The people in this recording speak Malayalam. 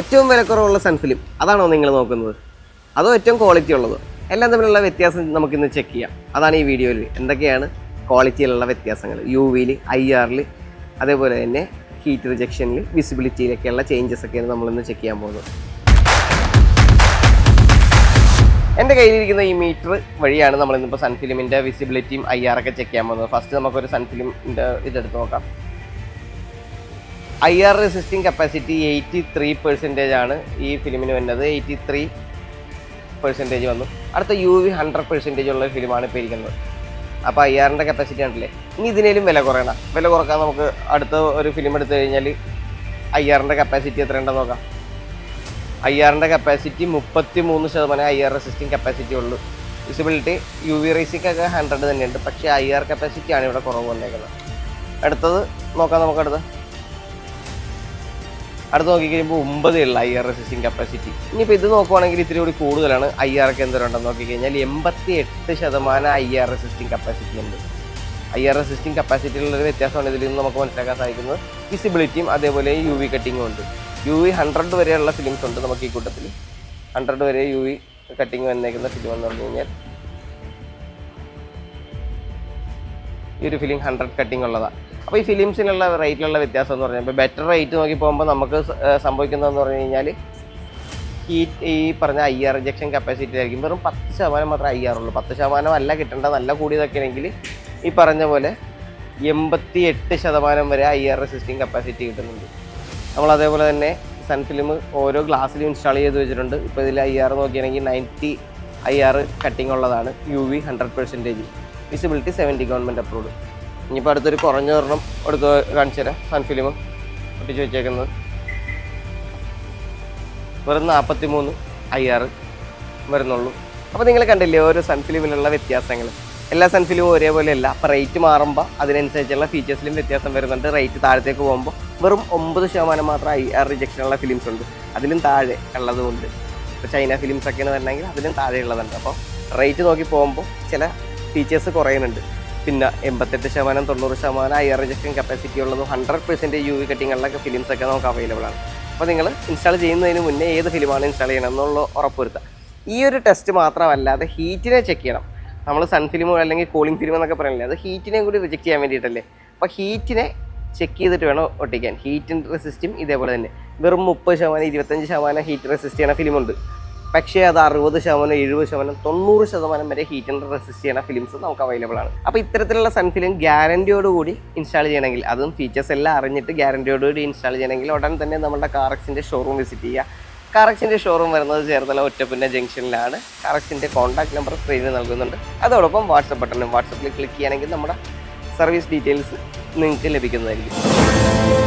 ഏറ്റവും വിലക്കുറവുള്ള സൺഫിലിം അതാണോ നിങ്ങൾ നോക്കുന്നത്? അതോ ഏറ്റവും ക്വാളിറ്റി ഉള്ളത്? എല്ലാം തമ്മിലുള്ള വ്യത്യാസം നമുക്കിന്ന് ചെക്ക് ചെയ്യാം. അതാണ് ഈ വീഡിയോയിൽ എന്തൊക്കെയാണ് ക്വാളിറ്റിയിലുള്ള വ്യത്യാസങ്ങൾ. യു വിയിൽ ഐ ആറിൽ അതേപോലെ തന്നെ ഹീറ്റ് റിജക്ഷനിൽ വിസിബിലിറ്റിയിലൊക്കെയുള്ള ചേഞ്ചസ് ഒക്കെയാണ് നമ്മളിന്ന് ചെക്ക് ചെയ്യാൻ പോകുന്നത്. എന്റെ കയ്യിലിരിക്കുന്ന ഈ മീറ്റർ വഴിയാണ് നമ്മളിന്നിപ്പോൾ സൺഫിലിമിന്റെ വിസിബിലിറ്റിയും ഐ ഒക്കെ ചെക്ക് ചെയ്യാൻ പോകുന്നത്. ഫസ്റ്റ് നമുക്കൊരു സൺഫിലിമിന്റെ ഇതെടുത്ത് നോക്കാം. I R resisting capacity eighty three percentage ആണ് ഈ ഫിലിമിന് വന്നത് എയ്റ്റി ത്രീ പെർസെന്റേജ് വന്നു. അടുത്ത യു വി ഹൺഡ്രഡ് പെർസെന്റേജ് ഉള്ള ഫിലിമാണ് ഇപ്പോൾ ഇരിക്കുന്നത്. അപ്പോൾ ഐ ആറിന്റെ കപ്പാസിറ്റി ഉണ്ടല്ലേ ഇനി ഇതിനേലും വില കുറയണം വില കുറയ്ക്കാൻ നമുക്ക് അടുത്ത ഒരു ഫിലിം എടുത്തു കഴിഞ്ഞാൽ ഐ ആറിന്റെ കപ്പാസിറ്റി എത്ര ഉണ്ടെന്ന് നോക്കാം. ഐ ആറിന്റെ കപ്പാസിറ്റി മുപ്പത്തി മൂന്ന് ശതമാനം ഐ ആർ റെസിസ്റ്റിംഗ് കപ്പാസിറ്റി ഉള്ളൂ. വിസിബിലിറ്റി യു വി റേസിംഗ് ഒക്കെ ഹൺഡ്രഡ് തന്നെയുണ്ട്. പക്ഷേ ഐ ആർ കപ്പാസിറ്റിയാണ് ഇവിടെ കുറവ് വന്നേക്കുന്നത്. അടുത്തത് നോക്കാം നമുക്ക് അടുത്ത്. അടുത്ത് നോക്കിക്കഴിയുമ്പോൾ ഒമ്പതേ ഉള്ള ഐ ആർ റെസിസ്റ്റിംഗ് കപ്പാസിറ്റി ഇനിയിപ്പോൾ ഇത് നോക്കുവാണെങ്കിൽ ഇത്തിരി കൂടി കൂടുതലാണ്. ഐ ആർ ഒക്കെ നോക്കി നോക്കിക്കഴിഞ്ഞാൽ എൺപത്തി എട്ട് ശതമാനം ഐ ആർ റെസിസ്റ്റിംഗ് കപ്പാസിറ്റി ഉണ്ട്. ഐ ആർ റെസിസ്റ്റിംഗ് കപ്പാസിറ്റിയിലുള്ളൊരു വ്യത്യാസമാണ് ഇതിൽ നിന്ന് നമുക്ക് മനസ്സിലാക്കാൻ സാധിക്കുന്നത്. വിസിബിലിറ്റിയും അതേപോലെ യു വി കട്ടിങ്ങും ഉണ്ട്. യു വി ഹൺഡ്രഡ് വരെയുള്ള ഫിലിംസ് ഉണ്ട് നമുക്ക് ഈ കൂട്ടത്തിൽ ഹൺഡ്രഡ് വരെ യു വി കട്ടിങ് വന്നേക്കുന്ന ഫിലിം എന്ന് പറഞ്ഞു കഴിഞ്ഞാൽ. ഈ ഒരു ഫിലിം ഹൺഡ്രഡ് കട്ടിങ് ഉള്ളതാണ് അപ്പോൾ ഈ ഫിലിംസിനുള്ള റേറ്റിലുള്ള വ്യത്യാസം എന്ന് പറഞ്ഞാൽ ഇപ്പോൾ ബെറ്റർ റേറ്റ് നോക്കി പോകുമ്പോൾ നമുക്ക് സംഭവിക്കുന്നതെന്ന് പറഞ്ഞു കഴിഞ്ഞാൽ ഈ ഈ പറഞ്ഞ ഐ ആർ ഇഞ്ചക്ഷൻ കപ്പാസിറ്റി ആയിരിക്കും. വെറും പത്ത് ശതമാനം മാത്രമേ ഐ ആർ ഉള്ളൂ. പത്ത് ശതമാനം അല്ല കിട്ടേണ്ട നല്ല കൂടിയതൊക്കെ ആണെങ്കിൽ ഈ പറഞ്ഞ പോലെ എൺപത്തി എട്ട് ശതമാനം വരെ ഐ ആർ റെസിസ്റ്റിംഗ് കപ്പാസിറ്റി കിട്ടുന്നുണ്ട്. നമ്മൾ അതേപോലെ തന്നെ സൺഫിലിം ഓരോ ഗ്ലാസ്സിലും ഇൻസ്റ്റാൾ ചെയ്ത് വെച്ചിട്ടുണ്ട്. ഇപ്പോൾ ഇതിൽ ഐ ആർ നോക്കുകയാണെങ്കിൽ നയന്റി ഐ ആർ കട്ടിങ് ഉള്ളതാണ്. U V hundred percentage visibility seventy government approved ഇനിയിപ്പോൾ അടുത്തൊരു കുറഞ്ഞ ഒരെണ്ണം എടുത്ത് കാണിച്ചു തരാം. സൺ ഫിലിം ഒട്ടിച്ച് വെച്ചേക്കുന്നത്. വെറും നാൽപ്പത്തി മൂന്ന് ആർ വരുന്നുള്ളൂ. അപ്പോൾ നിങ്ങൾ കണ്ടില്ലേ ഓരോ സൺഫിലിമിലുള്ള വ്യത്യാസങ്ങൾ എല്ലാ സൺ ഫിലിമും ഒരേപോലെ അല്ല. അപ്പോൾ റേറ്റ് മാറുമ്പോൾ അതിനനുസരിച്ചുള്ള ഫീച്ചേഴ്സിലും വ്യത്യാസം വരുന്നുണ്ട്. റേറ്റ് താഴത്തേക്ക് പോകുമ്പോൾ വെറും ഒമ്പത് ശതമാനം മാത്രം ഐ ആർ റിജക്ഷനുള്ള ഫിലിംസ് ഉണ്ട്. അതിലും താഴെ ഉള്ളതുകൊണ്ട് ഇപ്പോൾ ചൈന ഫിലിംസ് ഒക്കെയാണ് വരണമെങ്കിൽ അതിലും താഴെ ഉള്ളതുണ്ട് അപ്പോൾ റേറ്റ് നോക്കി പോകുമ്പോൾ ചില ഫീച്ചേഴ്സ് കുറയുന്നുണ്ട്. പിന്നെ എൺപത്തെട്ട് ശതമാനം തൊണ്ണൂറ് ശതമാനം ആർ റിജക്ഷൻ കപ്പാസിറ്റി ഉള്ളതും ഹൺഡ്രഡ് പെർസെന്റ് യു വി കട്ടിങ്ങുകളിലൊക്കെ ഫിലിംസ് ഒക്കെ നമുക്ക് അവൈലബിൾ ആണ്. അപ്പോൾ നിങ്ങൾ ഇൻസ്റ്റാൾ ചെയ്യുന്നതിന് മുന്നേ ഏത് ഫിലിമാണ് ഇൻസ്റ്റാൾ ചെയ്യണം എന്നുള്ള ഉറപ്പുവരുത്തുക. ഈ ഒരു ടെസ്റ്റ് മാത്രമല്ലാതെ ഹീറ്റിനെ ചെക്ക് ചെയ്യണം. നമ്മൾ സൺ ഫിലിമോ അല്ലെങ്കിൽ കൂളിംഗ് ഫിലിം എന്നൊക്കെ പറയുന്നില്ലേ അത് ഹീറ്റിനെ കൂടി റിജക്ട് ചെയ്യാൻ വേണ്ടിയിട്ടല്ലേ? അപ്പോൾ ഹീറ്റിനെ ചെക്ക് ചെയ്തിട്ട് വേണം ഒട്ടിക്കാൻ. ഹീറ്റ് റെസിസ്റ്റും ഇതേപോലെ തന്നെ. വെറും മുപ്പത് ശതമാനം ഇരുപത്തഞ്ച് ശതമാനം ഹീറ്റ് റെസിസ്റ്റ് ചെയ്യുന്ന ഫിലിമുണ്ട് പക്ഷേ അത് അറുപത് ശതമാനം എഴുപത് ശതമാനം തൊണ്ണൂറ് ശതമാനം വരെ ഹീറ്റിന് റെസിസ്റ്റ് ചെയ്യുന്ന ഫിലിംസ് നമുക്ക് അവൈലബിൾ ആണ്. അപ്പോൾ ഇത്തരത്തിലുള്ള സൺ ഫിലിം ഗ്യാരന്റിയോടുകൂടി ഇൻസ്റ്റാൾ ചെയ്യണമെങ്കിൽ അതും ഫീച്ചേഴ്സ് എല്ലാം അറിഞ്ഞിട്ട് ഗ്യാരന്റിയോടുകൂടി ഇൻസ്റ്റാൾ ചെയ്യണമെങ്കിൽ ഉടൻ തന്നെ നമ്മുടെ കാറക്സിന്റെ ഷോറൂം വിസിറ്റ് ചെയ്യുക. കാറക്സിന്റെ ഷോറൂം വരുന്നത് ചേർത്തല ഒറ്റപ്പിന്റെ ജംഗ്ഷനിലാണ് കാറക്സിന്റെ കോൺടാക്ട് നമ്പർ സ്ക്രീനിൽ നൽകുന്നുണ്ട്. അതോടൊപ്പം വാട്സപ്പ് ബട്ടണും വാട്സപ്പിൽ ക്ലിക്ക് ചെയ്യുകയാണെങ്കിൽ നമ്മുടെ സർവീസ് ഡീറ്റെയിൽസ് നിങ്ങൾക്ക് ലഭിക്കുന്നതായിരിക്കും.